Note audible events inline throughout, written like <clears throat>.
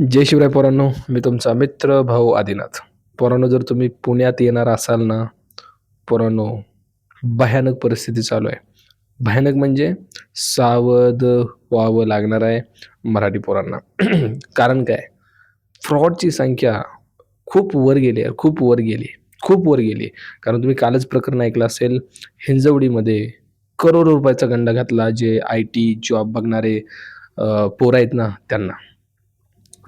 जय शिवराय पोरांनो मी तुमचा मित्र भाऊ आदिनाथ. पोरांनो जर तुम्ही पुण्यात येणार असाल ना पोरांनो भयानक परिस्थिती चालू आहे. भयानक म्हणजे सावध व्हावं लागणार आहे मराठी पोरांना. <clears throat> कारण काय? फ्रॉडची संख्या खूप वर गेली आहे खूप वर गेली खूप वर गेली कारण तुम्ही कालच प्रकरण ऐकलं असेल हिंजवडीमध्ये करोडो रुपयाचा गंडा घातला जे आय टी जॉब बघणारे पोरं आहेत ना त्यांना.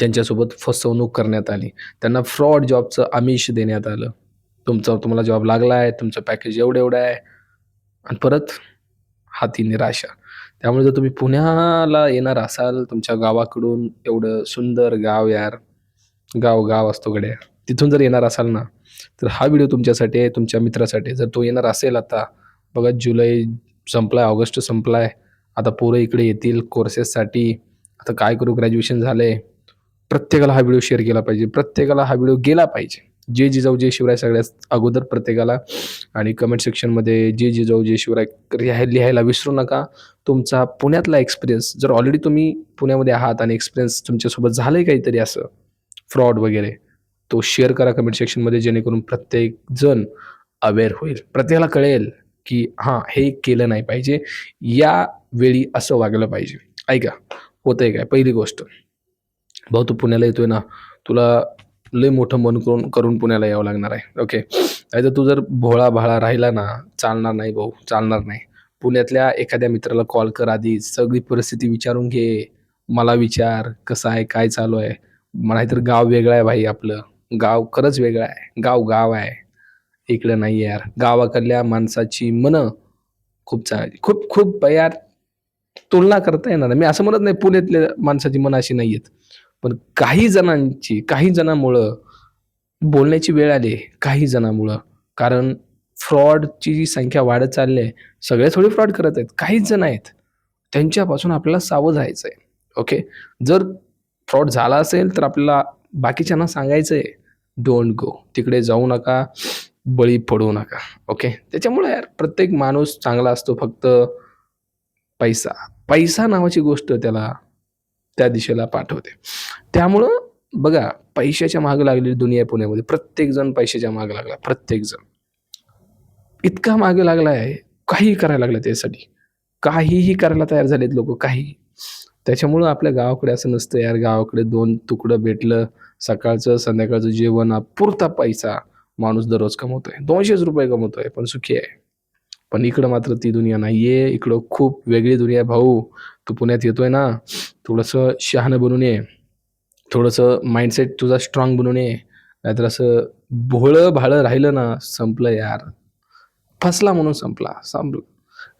त्यांच्यासोबत फसवणूक करण्यात आली. त्यांना फ्रॉड जॉबचं आमिष देण्यात आलं. तुमचा तुम्हाला जॉब लागला आहे तुमचं पॅकेज एवढं एवढं आहे. आणि परत हाती निराशा. त्यामुळे जर तुम्ही पुण्याला येणार असाल तुमच्या गावाकडून एवढं सुंदर गाव यार गाव गाव असतो गड्या तिथून जर येणार असाल ना तर हा व्हिडिओ तुमच्यासाठी आहे तुमच्या मित्रासाठी. आहे. जर तो येणार असेल आता बघा जुलै संपलाय ऑगस्ट संपलाय. आता पोरं इकडे येतील कोर्सेससाठी आता काय करू ग्रॅज्युएशन झालं आहे प्रत्येकाला हा व्हिडिओ शेअर केला पाहिजे. प्रत्येकाला हा व्हिडिओ गेला पाहिजे. जे जिजाऊ जे शिवराय सगळ्यात अगोदर प्रत्येकाला आणि कमेंट सेक्शनमध्ये जे जिजाऊ जे शिवराय लिहाय लिहायला विसरू नका. तुमचा पुण्यातला एक्सपिरियन्स जर ऑलरेडी तुम्ही पुण्यामध्ये आहात आणि एक्सपिरियन्स तुमच्यासोबत झालं आहे काहीतरी असं फ्रॉड वगैरे तो शेअर करा कमेंट सेक्शनमध्ये जेणेकरून प्रत्येक जण अवेअर होईल. प्रत्येकाला कळेल की हां हे केलं नाही पाहिजे. या वेळी असं वागलं पाहिजे. ऐका होतंय काय? पहिली गोष्ट. भाऊ तू पुण्याला येतोय ना तुला लय मोठं मन करून करून पुण्याला यावं लागणार आहे. ओके नाहीतर तू जर भोळा भाळा राहिला ना चालणार नाही भाऊ चालणार नाही. पुण्यातल्या एखाद्या मित्राला कॉल कर आधी सगळी परिस्थिती विचारून घे. मला विचार कसं आहे काय चालू आहे? नाहीतर गाव वेगळं आहे भाई आपलं. गाव खरंच वेगळं आहे. गाव गाव आहे. इकडं नाही यार. गावाकडल्या माणसाची मनं खूप चांगली खूप खूप यार तुलना करता येणार मी असं म्हणत नाही पुण्यातल्या माणसाची मन अशी नाही आहेत पण काही जणांची काही जणांमुळं बोलण्याची वेळ आली काही जणांमुळं. कारण फ्रॉडची जी संख्या वाढत चालली आहे सगळे थोडी फ्रॉड करत आहेत. काहीच जण आहेत त्यांच्यापासून आपल्याला सावध व्हायचं आहे ओके? जर फ्रॉड झाला असेल तर आपल्याला बाकीच्यांना सांगायचं आहे डोंट गो तिकडे जाऊ नका. बळी पडू नका. ओके? त्याच्यामुळे यार प्रत्येक माणूस चांगला असतो फक्त पैसा. पैसा नावाची गोष्ट त्याला त्या दिशेला पाठवते. त्यामुळं बघा पैशाच्या मागं लागलेली दुनिया आहे पुण्यामध्ये. प्रत्येकजण पैशाच्या मागं लागला प्रत्येकजण. इतका मागे लागला आहे काही करायला लागलं त्यासाठी. काहीही करायला तयार झालेत लोक काही त्याच्यामुळं आपल्या गावाकडे असं नसतं यार गावाकडे दोन तुकडं भेटलं सकाळचं संध्याकाळचं जेवण पुरता पैसा माणूस दररोज कमवतोय. दोनशेच रुपये कमवतोय पण सुखी आहे. पण इकडं मात्र ती दुनिया नाही आहे इकडं खूप वेगळी दुनिया आहे भाऊ. तू पुण्यात येतोय ना थोडंसं शहाणं बनून ये. थोडंसं माइंडसेट तुझा स्ट्रॉंग बनून ये नाहीतर असं भोळं भाळं राहिलं ना संपलं यार. फसला म्हणून संपला संपलं.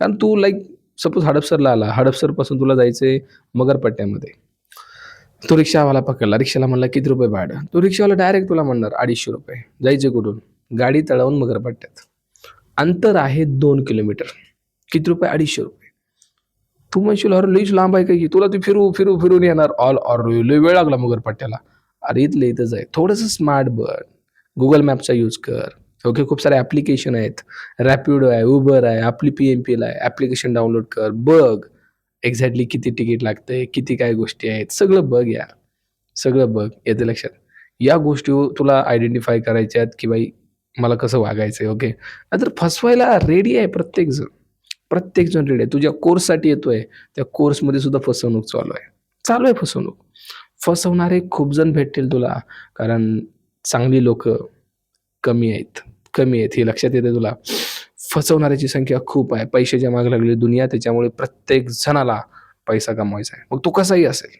कारण तू लाईक सपोज हडपसरला आला हडपसरपासून तुला जायचं आहे मगरपट्ट्यामध्ये. तो रिक्षावाला पकडला रिक्षाला म्हणला किती रुपये भाडं? तो रिक्षावाला डायरेक्ट तुला म्हणणार अडीचशे रुपये. जायचे कुठून? गाडी तळावून मगरपट्ट्यात. अंतर आहे दोन किलोमीटर. किती रुपये? अडीचशे रुपये. तू म्हणशील अरे लईच लांब आहे काही तुला ती फिरू फिरू फिरून येणार. ऑल ऑर लई वेळ लागला मगर पट्ट्याला. अरे इथलं इथंच आहे. थोडंसं स्मार्ट बन. गुगल मॅपचा यूज कर. ओके खूप सारे ॲप्लिकेशन आहेत. रॅपिडो आहे उबर आहे आपली पी एम पीला आहे. ॲप्लिकेशन डाउनलोड कर. बघ एक्झॅक्टली किती तिकीट लागतंय किती काय गोष्टी आहेत. सगळं बघ या. सगळं बघ. येते लक्षात. या गोष्टी तुला आयडेंटिफाय करायच्या आहेत की बाई मला कसं वागायचं आहे ओके नाहीतर फसवायला रेडी आहे प्रत्येकजण. प्रत्येकजण रेडी आहे. तुझ्या कोर्ससाठी येतोय. त्या कोर्समध्ये सुद्धा फसवणूक चालू आहे. चालू आहे फसवणूक. फसवणारे खूप जण भेटतील तुला. कारण चांगली लोक कमी आहेत. कमी आहेत. हे लक्षात येते तुला. फसवणाऱ्याची संख्या खूप आहे. पैशाच्या मागे लागलेली दुनिया त्याच्यामुळे प्रत्येक जणाला पैसा कमवायचा आहे. मग तो कसाही असेल.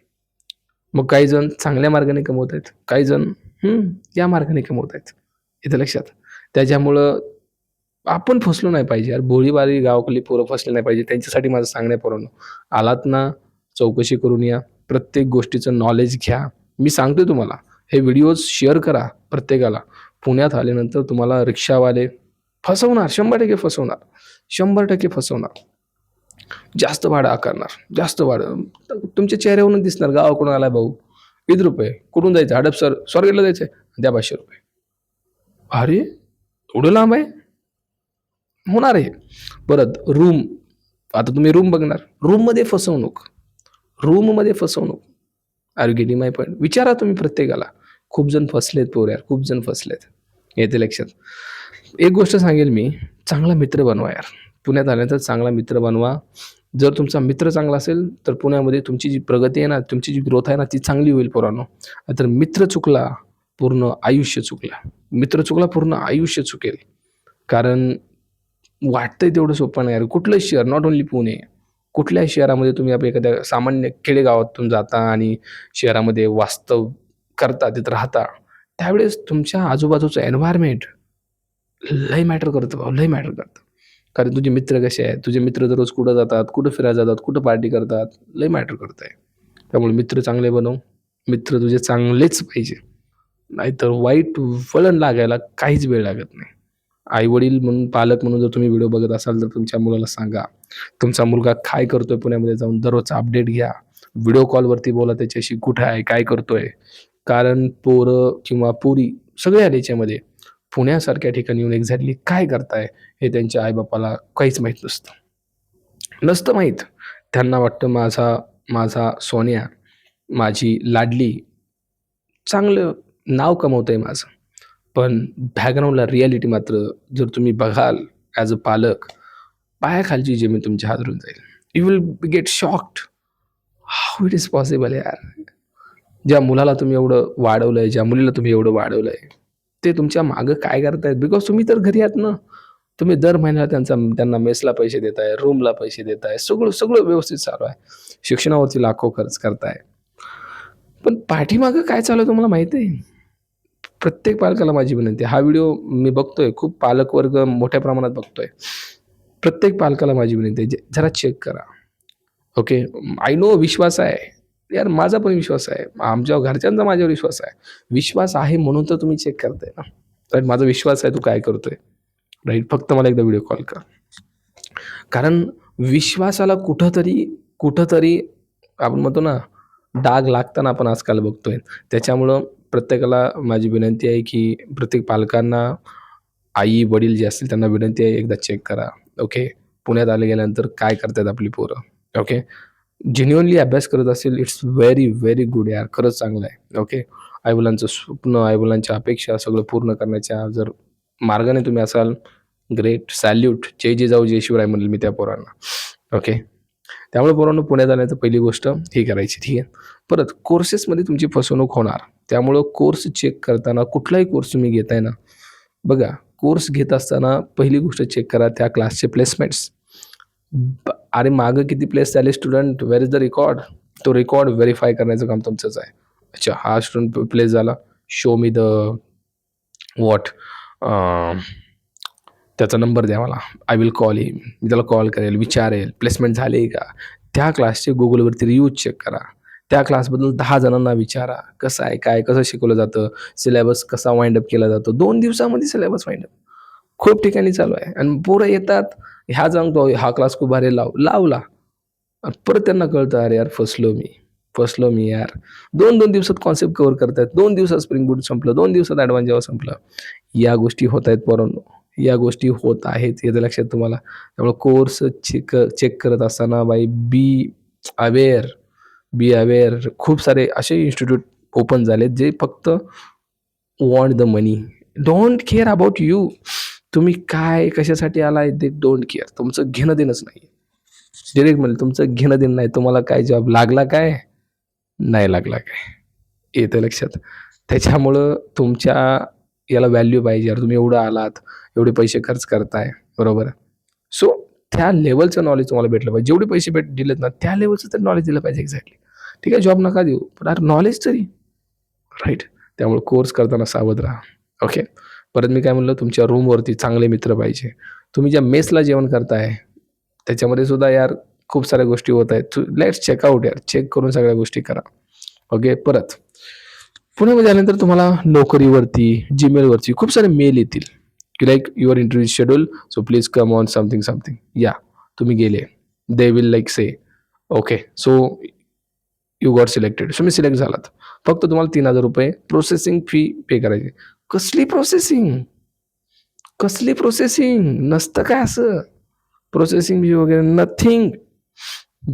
मग काही जण चांगल्या मार्गाने कमवत आहेत. काही जण या मार्गाने कमवत आहेत. इथं लक्षात. त्याच्यामुळं आपण फसलो नाही पाहिजे यार. भोळीबारी गावकली पोरं फसले नाही पाहिजे. त्यांच्यासाठी माझं सांगण्या पोरांनो. आलात ना चौकशी करून या. प्रत्येक गोष्टीचं नॉलेज घ्या. मी सांगतोय तुम्हाला. हे व्हिडिओज शेअर करा प्रत्येकाला. पुण्यात आल्यानंतर तुम्हाला रिक्षावाले फसवणार. शंभर टक्के फसवणार. शंभर टक्के फसवणार. जास्त भाडं आकारणार. जास्त भाडं. तुमच्या चेहऱ्यावरून दिसणार. गावाकडून आलाय भाऊ? किती रुपये. कुठून जायचं? हडपसर. स्वर्गेला जायचं द्या पाचशे रुपये. अरे एवढं लांब आहे? होणार आहे. परत रूम आता तुम्ही रूम बघणार. रूममध्ये फसवणूक. रूममध्ये फसवणूक. Are you getting my point विचारा तुम्ही प्रत्येकाला. खूप जण फसलेत पोर यार खूप जण फसलेत. येते लक्षात. एक गोष्ट सांगेल मी. चांगला मित्र बनवा यार. पुण्यात आल्यानंतर चांगला मित्र बनवा. जर तुमचा मित्र चांगला असेल तर पुण्यामध्ये तुमची जी प्रगती आहे ना तुमची जी ग्रोथ आहे ना ती चांगली होईल पोरांनो. तर मित्र चुकला पूर्ण आयुष्य चुकला. मित्र चुकला पूर्ण आयुष्य चुकेल. कारण वाटतंय तेवढं सोपं नाही. यार कुठलं शहर? Not only Pune. कुठल्याही शहरामध्ये तुम्ही आपल्या एखाद्या सामान्य खेडेगावातून जाता आणि शहरामध्ये वास्तव करता तिथं राहता त्यावेळेस तुमच्या आजूबाजूचं एन्व्हायरमेंट लय मॅटर करतं भाऊ लय मॅटर करतं. कारण तुझे मित्र कसे आहेत? तुझे मित्र दररोज कुठं जातात? कुठं फिरायला जातात? कुठं पार्टी करतात? लय मॅटर करत आहे त्यामुळे मित्र चांगले बनव. मित्र तुझे चांगलेच पाहिजे. नाहीतर वाईट वळण लागायला काहीच वेळ लागत नाही. आई वडील म्हणून पालक म्हणून जर तुम्ही व्हिडिओ बघत असाल तर तुमच्या मुलाला सांगा. तुमचा मुलगा काय करतोय पुण्यामध्ये जाऊन दररोजचा अपडेट घ्या. व्हिडिओ कॉलवरती बोला त्याच्याशी कुठं आहे काय करतोय. कारण पोरं किंवा पुरी सगळे आले याच्यामध्ये. पुण्यासारख्या ठिकाणी येऊन एक्झॅक्टली काय करताय हे त्यांच्या आईबापाला काहीच माहीत नसतं. नसतं माहीत. त्यांना वाटतं माझा माझा सोन्या माझी लाडली चांगलं नाव कमवतं आहे माझं. पण बॅकग्राऊंडला रियालिटी मात्र जर तुम्ही बघाल ॲज अ पालक पायाखालची जमीन तुमच्या हादरून जाईल. You will get shocked how it is possible यार? ज्या मुलाला तुम्ही एवढं वाढवलं आहे ज्या मुलीला तुम्ही एवढं वाढवलं आहे ते तुमच्या मागं काय करतायत? बिकॉज तुम्ही तर घरी आहात ना. तुम्ही दर महिन्याला त्यांचा त्यांना मेसला पैसे देताय रूमला पैसे देताय सगळं सगळं व्यवस्थित चालू आहे. शिक्षणावरती लाखो खर्च करताय. पण पाठीमागं काय चालू आहे तुम्हाला माहिती आहे? प्रत्येक पालकाला माझी विनंती हा व्हिडिओ मी बघतोय खूप पालकवर्ग मोठ्या प्रमाणात बघतोय. प्रत्येक पालकाला माझी विनंती आहे जे- जरा चेक करा. ओके आय नो विश्वास आहे. यार माझा पण विश्वास आहे. आमच्या घरच्यांचा माझ्यावर विश्वास आहे. विश्वास आहे म्हणून तर तुम्ही चेक करताय ना. राईट माझा विश्वास आहे तू काय करतोय? राईट फक्त मला एकदा व्हिडिओ कॉल कर. कारण विश्वासाला कुठंतरी कुठंतरी आपण म्हणतो ना डाग लागताना आपण आजकाल बघतोय. त्याच्यामुळं प्रत्येकाला माझी विनंती आहे की प्रत्येक पालकांना आई वडील जे असतील त्यांना विनंती आहे एकदा चेक करा. ओके पुण्यात आले गेल्यानंतर काय करतात आपली पोरं? ओके जेन्युअनली अभ्यास करत असेल इट्स व्हेरी व्हेरी गुड यार. खरंच चांगलं आहे. ओके आईवडिलांचं स्वप्न आईवडिलांच्या अपेक्षा सगळं पूर्ण करण्याच्या जर मार्गाने तुम्ही असाल ग्रेट सॅल्यूट जय जे जाऊ जय शिवराय म्हणेल मी त्या पोरांना. ओके त्यामुळे पोरांनो पुण्यात जाण्याचं पहिली गोष्ट ही करायची ठीक आहे? परत कोर्सेसमध्ये तुमची फसवणूक होणार. त्यामुळं कोर्स चेक करताना कुठलाही कोर्स तुम्ही घेताय ना बघा कोर्स घेत असताना पहिली गोष्ट चेक करा त्या क्लासचे प्लेसमेंट्स अरे मागं किती प्लेस झाले student where is the record तो रेकॉर्ड व्हेरीफाय करण्याचं काम तुमचंच आहे. अच्छा हा स्टुडंट प्लेस झाला. शो मी द वॉट त्याचा नंबर द्या मला. आय विल कॉल हिम मी त्याला कॉल करेल विचारेल. प्लेसमेंट झाले का? त्या क्लासचे गुगलवरती रिव्ह्यूज चेक करा. त्या क्लासबद्दल दहा जणांना विचारा. कसं आहे काय कसं शिकवलं जातं? सिलेबस कसा वाइंड अप केला जातो? दोन दिवसामध्ये सिलेबस वाइंड अप खूप ठिकाणी चालू आहे. आणि पोरं येतात ह्या सांगतो हा क्लास खूप भारी लाव लावला. परत त्यांना कळतं अरे यार फसलो मी. फसलो मी यार. दोन दोन दिवसात कॉन्सेप्ट कव्हर करतायत. दोन दिवसात स्प्रिंग बूट संपलं. दोन दिवसात ॲडव्हान्स जेव्हा संपलं. या गोष्टी होत आहेत पोरांनो. या गोष्टी होत आहेत येतं लक्षात तुम्हाला. त्यामुळे कोर्स चेक चेक करत असताना बाई बी अवेअर बी अवेअर खूप सारे असे इन्स्टिट्यूट ओपन झालेत जे फक्त want the money don't care about you तुम्ही काय कशासाठी आलाय ते डोंट केअर तुमचं घेणं देणंच नाही डिरेक्ट म्हणजे तुमचं घेणं देणं नाही. तुम्हाला काय जॉब लागला काय? नाही लागला काय? येतं लक्षात. त्याच्यामुळं तुमच्या याला व्हॅल्यू पाहिजे. यार तुम्ही एवढं आलात. एवढे पैसे खर्च करताय बरोबर? सो त्या लेवलचं नॉलेज तुम्हाला भेटलं पाहिजे. जेवढे पैसे भेट दिलेत ना त्या लेवलचं तर नॉलेज दिलं पाहिजे एक्झॅक्टली ठीक आहे जॉब नका देऊ. पण यार नॉलेज तरी. राईट त्यामुळे कोर्स करताना सावध राहा. ओके परत मी काय म्हणलं तुमच्या रूमवरती चांगले मित्र पाहिजे. तुम्ही ज्या मेसला जेवण करताय त्याच्यामध्ये सुद्धा यार खूप साऱ्या गोष्टी होत आहेत. लेट्स चेकआउट यार. चेक करून सगळ्या गोष्टी करा. ओके परत. पुण्यामध्ये आल्यानंतर तुम्हाला नोकरीवरती जीमेलवरती खूप सारे मेल येतील. की like your interview schedule so please come on something something या तुम्ही गेले they will like say okay so you got selected so me select झालात. फक्त तुम्हाला तीन हजार रुपये प्रोसेसिंग फी पे करायची. कसली प्रोसेसिंग कसली प्रोसेसिंग नसतं काय असं? प्रोसेसिंग फी वगैरे नथिंग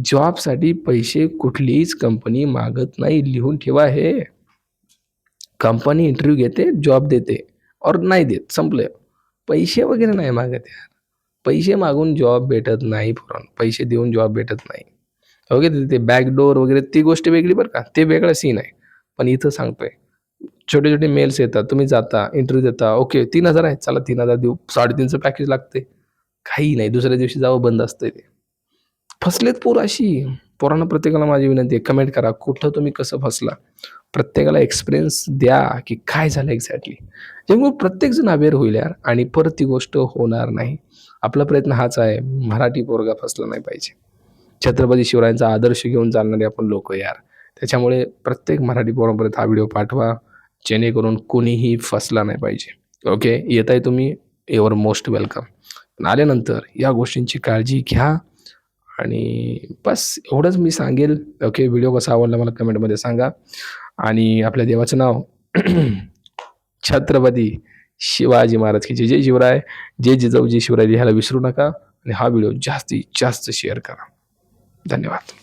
जॉबसाठी पैसे कुठलीच कंपनी मागत नाही. लिहून ठेवा हे. कंपनी इंटरव्ह्यू घेते जॉब देते. और नाही देत संपलं पैसे वगैरे नाही मागत यार. पैसे मागून जॉब भेटत नाही पुरण पैसे देऊन जॉब भेटत नाही. हो ओके ते बॅकडोर वगैरे ती गोष्ट वेगळी बरं का? ते वेगळा सीन आहे. पण इथं सांगतोय. छोटे छोटे मेल्स येतात. तुम्ही जाता इंटरव्ह्यू देता. ओके तीन हजार आहे चला तीन हजार देऊ. साडेतीनचं पॅकेज लागते काही नाही. दुसऱ्या दिवशी जावं बंद असतंय ते. फसलेत पोर अशी. पोरांना प्रत्येकाला माझी विनंती आहे कमेंट करा. कुठं तुम्ही कसं फसला प्रत्येकाला एक्सपिरियन्स द्या की काय झालं एक्झॅक्टली जेव्हा प्रत्येकजण अवेअर होईल यार आणि परत ती गोष्ट होणार नाही. आपला प्रयत्न हाच आहे मराठी पोरगा फसला नाही पाहिजे. छत्रपती शिवरायांचा आदर्श घेऊन चालणारे आपण लोक यार. त्याच्यामुळे प्रत्येक मराठी पोरांपर्यंत हा व्हिडिओ पाठवा जेणेकरून कोणीही फसला नाही पाहिजे. ओके येत आहे तुम्ही युअर मोस्ट वेलकम पण आल्यानंतर या गोष्टींची काळजी घ्या. आणि बस एवढंच मी सांगेल. ओके व्हिडिओ कसा आवडला मला कमेंटमध्ये सांगा. आणि आपल्या देवाचं नाव <clears throat> छत्रपती शिवाजी महाराज की जय. जय शिवराय. जय जिजाऊ जय शिवराय. लिहायला विसरू नका. आणि हा व्हिडिओ जास्तीत जास्त शेअर करा. धन्यवाद.